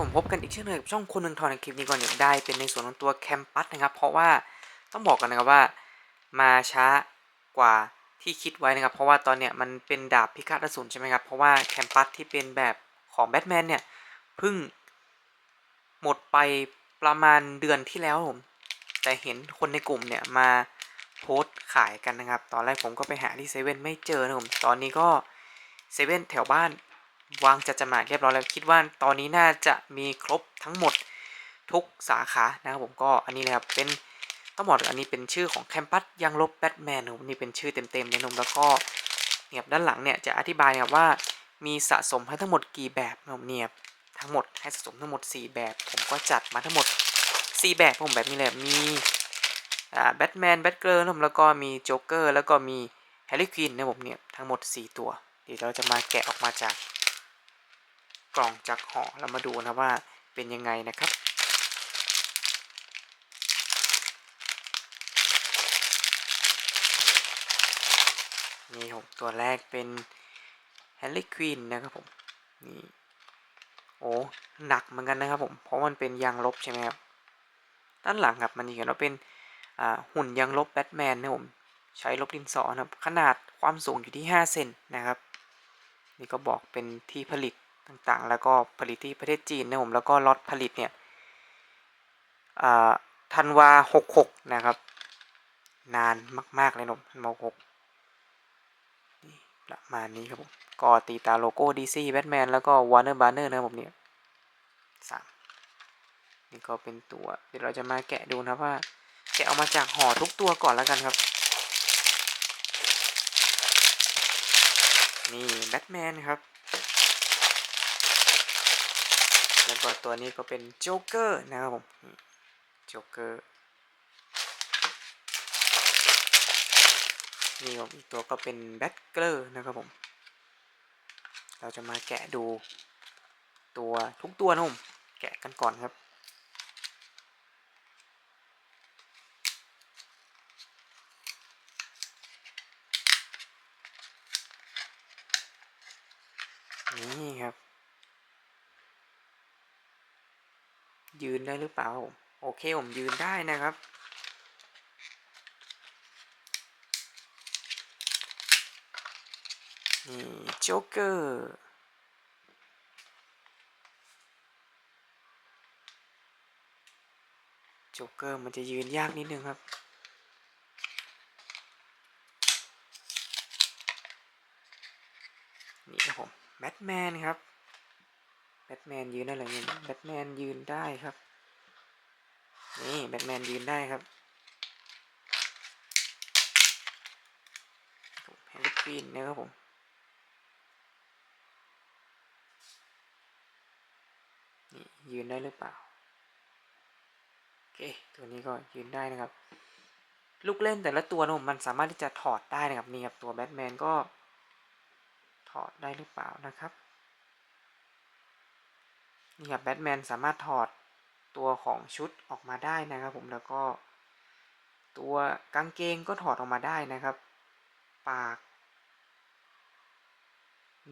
ผมพบกันอีกเช่นเคยกับช่องคนหนึ่งทอนในคลิปนี้ก่อนอยากได้เป็นในส่วนของตัวแคมปัสนะครับ เพราะว่าต้องบอกกันนะครับว่ามาช้ากว่าที่คิดไว้นะครับ เพราะว่าตอนเนี้ยมันเป็นดาบพิฆาตอสูรใช่ไหมครับ เพราะว่าแคมปัสที่เป็นแบบของแบทแมนเนี่ยเพิ่งหมดไปประมาณเดือนที่แล้วผมแต่เห็นคนในกลุ่มเนี่ยมาโพสต์ขายกันนะครับ ตอนแรกผมก็ไปหาที่เซเว่นไม่เจอนะครับผมตอนนี้ก็เซเว่นแถวบ้าน วางจัดจำหน่ายเรียบร้อยแล้วคิดว่าตอนนี้น่าจะมีครบทั้งหมดทุกสาขานะครับผมก็อันนี้เลยครับเป็นต้องบอกอันนี้เป็นชื่อของแคมปัสยังลบแบทแมนนะครับนี่เป็นชื่อเต็มๆเลยนมแล้วก็เนี่ยด้านหลังเนี่ยจะอธิบายนะครับว่ามีสะสมให้ทั้งหมดกี่แบบนะครับเนี่ยทั้งหมดให้สะสมทั้งหมด 4 แบบ ผมก็จัดมาทั้งหมด 4 แบบผมแบบนี้เลยมีแบทแมนแบทเกิร์ลนะครับแล้วก็มีโจ๊กเกอร์แล้วก็มีแฮร์รี่ควินนะผมเนี่ยทั้งหมด 4 ตัว เดี๋ยวเราจะมาแกะออกมาจาก กล่องจากห่อเรามาดูนะว่าเป็นยังไงนะครับนี่ผมตัวแรกเป็นแฮร์รี่ควีนนะครับผมนี่โอ้หนักเหมือนกันนะครับผมเพราะมันเป็นยางลบใช่ไหมครับด้านหลังครับมันเขียนว่าเป็นหุ่นยางลบแบทแมนนะผมใช้ลบดินสอนะครับขนาดความสูงอยู่ที่ 5 เซนนะครับ นี่ก็บอกเป็นที่ผลิต ต่างๆ แล้วก็ผลิตที่ประเทศจีนนะผมแล้วก็ล็อตผลิตเนี่ยธันวาหกหกนะครับ นานมาก ๆ เลยนมธันวาหกประมาณนี้ครับผมก็ตีตาโลโก้ดีซีแบทแมนแล้วก็วอร์เนอร์บาร์เนอร์นะครับผมเนี่ยสามนี่ก็เป็นตัว เดี๋ยวเราจะมาแกะดูนะว่า แกะออกมาจากห่อทุกตัวก่อนแล้วกันครับ นี่แบทแมนครับ แล้วก็ตัวนี้ก็เป็นโจ๊กเกอร์นะครับผมโจ๊กเกอร์นี่ผมอีกตัวก็เป็นแบทเกอร์นะครับผม เราจะมาแกะดูตัวทุกตัวนะผมแกะกันก่อนครับ นี่ครับ ยืนได้หรือเปล่า โอเคผมยืนได้นะครับ นี่โจ๊กเกอร์โจ๊กเกอร์มันจะยืนยากนิดนึงครับนี่ครับผมแบทแมนครับ แบทแมนยืนได้เลยนี่แบทแมนยืนได้ครับ นี่แบทแมนยืนได้ครับแฮร์รี่ควีนนะครับผมนี่ยืนได้หรือเปล่าโอเคตัวนี้ก็ยืนได้นะครับ ลูกเล่นแต่ละตัวนะผมมันสามารถที่จะถอดได้นะครับนี่ครับตัวแบทแมนก็ถอดได้หรือเปล่านะครับ นี่ครับแบทแมนสามารถถอดตัวของชุดออกมาได้นะครับ ผมแล้วก็ ตัวกางเกงก็ถอดออกมาได้นะครับ ปาก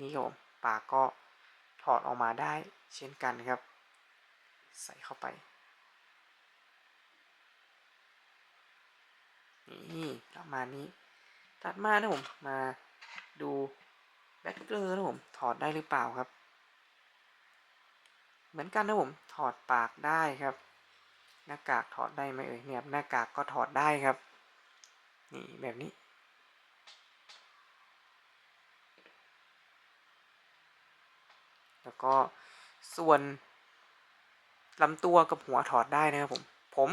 นี่ครับผมปากก็ถอดออกมาได้เช่นกันครับ ใส่เข้าไปนี่ประมาณนี้ ตัดมานะผมมาดูแบ็คเกอร์นะผมถอดได้หรือเปล่าครับ เหมือนกันนะผมถอดปากได้ครับ หน้ากากถอดได้ไหมเอ่ยเนี่ยหน้ากากก็ถอดได้ครับ นี่แบบนี้ แล้วก็ส่วนลำตัวกับหัวถอดได้นะครับผม ผม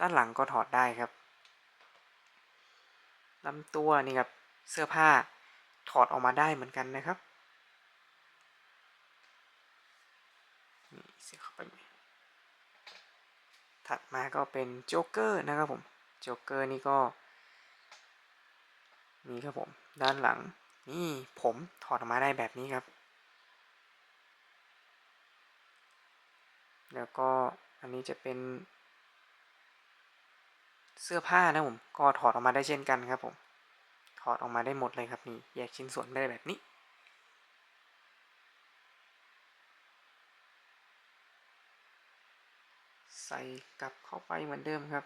ด้านหลังก็ถอดได้ครับลำตัวนี่ครับเสื้อผ้าถอดออกมาได้เหมือนกันนะครับ นี่เสียเข้าไปถัดมาก็เป็นโจ๊กเกอร์นะครับผมโจ๊กเกอร์นี่ก็นี่ครับผมด้านหลังนี่ผมถอดออกมาได้แบบนี้ครับ แล้วก็อันนี้จะเป็น เสื้อผ้านะผมก็ถอดออกมาได้เช่นกันครับผมถอดออกมาได้หมดเลยครับนี่แยกชิ้นส่วนได้แบบนี้ ส่กลับเข้าไปเหมือนเดิมครับ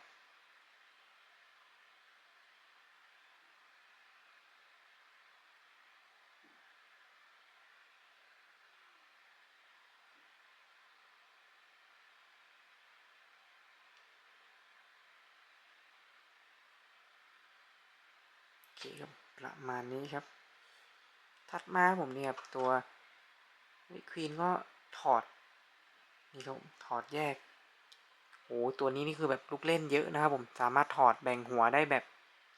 โอเคครับ ประมาณนี้ครับ ถัดมาผมเนี่ยตัววิควีนก็ถอดนี่ครับถอดแยก โอ้ตัวนี้นี่คือแบบลูกเล่นเยอะนะครับผมสามารถถอดแบ่งหัวได้แบบ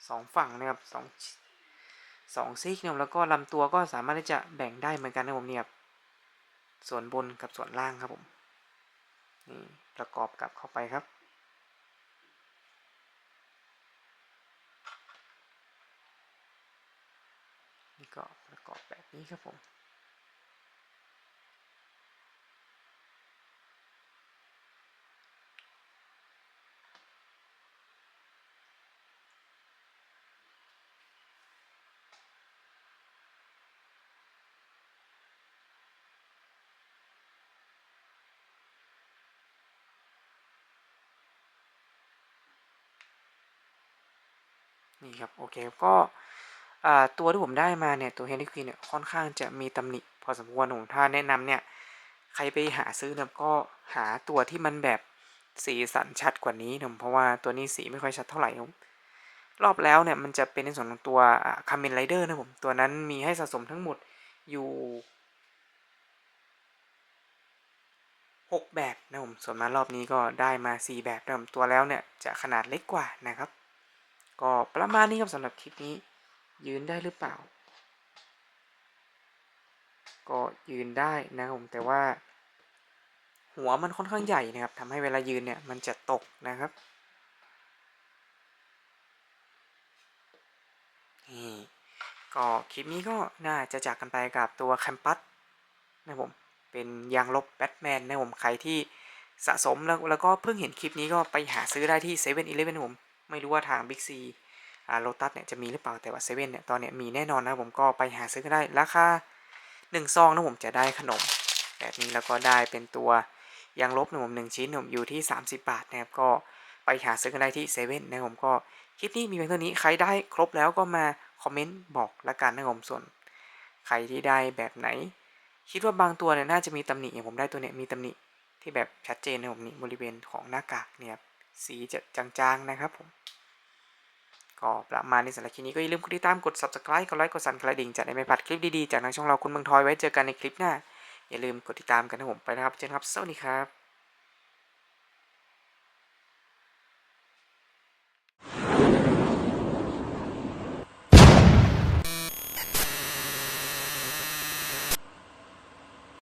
สองฝั่งนะครับสองสองซีกนะครับแล้วก็ลำตัวก็สามารถที่จะแบ่งได้เหมือนกันนะผมเนี่ยครับส่วนบนกับส่วนล่างครับผมนี่ประกอบกับเข้าไปครับ นี่ก็ประกอบแบบนี้ครับผม นี่ครับโอเคก็ตัวที่ผมได้มาเนี่ยตัว Harley Quinn เนี่ยค่อนข้างจะมีตำหนิพอสมควรผมถ้าแนะนำเนี่ยใครไปหาซื้อเนี่ยก็หาตัวที่มันแบบสีสันชัดกว่านี้นะเพราะว่าตัวนี้สีไม่ค่อยชัดเท่าไหร่ครับรอบแล้วเนี่ยมันจะเป็นในส่วนของตัวคาร์เมนไรเดอร์นะผมตัวนั้นมีให้สะสมทั้งหมดอยู่6แบบนะผมส่วนมารอบนี้ก็ได้มา 4 แบบนะผมตัวแล้วเนี่ยจะขนาดเล็กกว่านะครับ ก็ประมาณนี้ครับสำหรับคลิปนี้ ยืนได้หรือเปล่า ก็ยืนได้นะครับผมแต่ว่า หัวมันค่อนข้างใหญ่นะครับทำให้เวลายืนเนี่ยมันจะตกนะครับนี่ก็คลิปนี้ก็น่าจะจากกันไปกับตัวแคมปัสนะครับผมเป็นยางลบแบทแมนนะผมใครที่สะสมแล้วแล้วก็เพิ่งเห็นคลิปนี้ก็ไปหาซื้อได้ที่เซเว่นอีเลฟเว่นผม ไม่รู้ว่าทางบิ๊กซีอ่าโลตัสเนี่ยจะมีหรือเปล่าแต่ว่าเซเว่นเนี่ยตอนเนี้ยมีแน่นอนนะผมก็ไปหาซื้อก็ได้ราคาหนึ่งซองนะผมจะได้ขนม แบบนี้แล้วก็ได้เป็นตัวยางลบนะผมหนึ่งชิ้นผมอยู่ที่ 30 บาทนะครับก็ไปหาซื้อกันได้ที่เซเว่นนะผมก็คลิปนี้มีเพียงเท่านี้ใครได้ครบแล้วก็มาคอมเมนต์บอกละกันนะผมส่วน ใครที่ได้แบบไหน คิดว่าบางตัวเนี่ยน่าจะมีตำหนิอย่างผมได้ตัวเนี่ยมีตำหนิที่แบบชัดเจนนะผมนี่บริเวณของหน้ากากเนี่ยครับ สีจะจางๆนะครับผม ก็ประมาณนี้สำหรับคลิปนี้ก็อย่าลืมกดติดตามกด subscribe กดไลค์กดสั่นกระดิ่งจะได้ไม่พลาดคลิปดีๆ จากทางช่องเราคุณเมืองทอยไว้เจอกันในคลิปหน้า อย่าลืมกดติดตามกันนะผมไปนะครับเจอกันครับสวัสดีครับ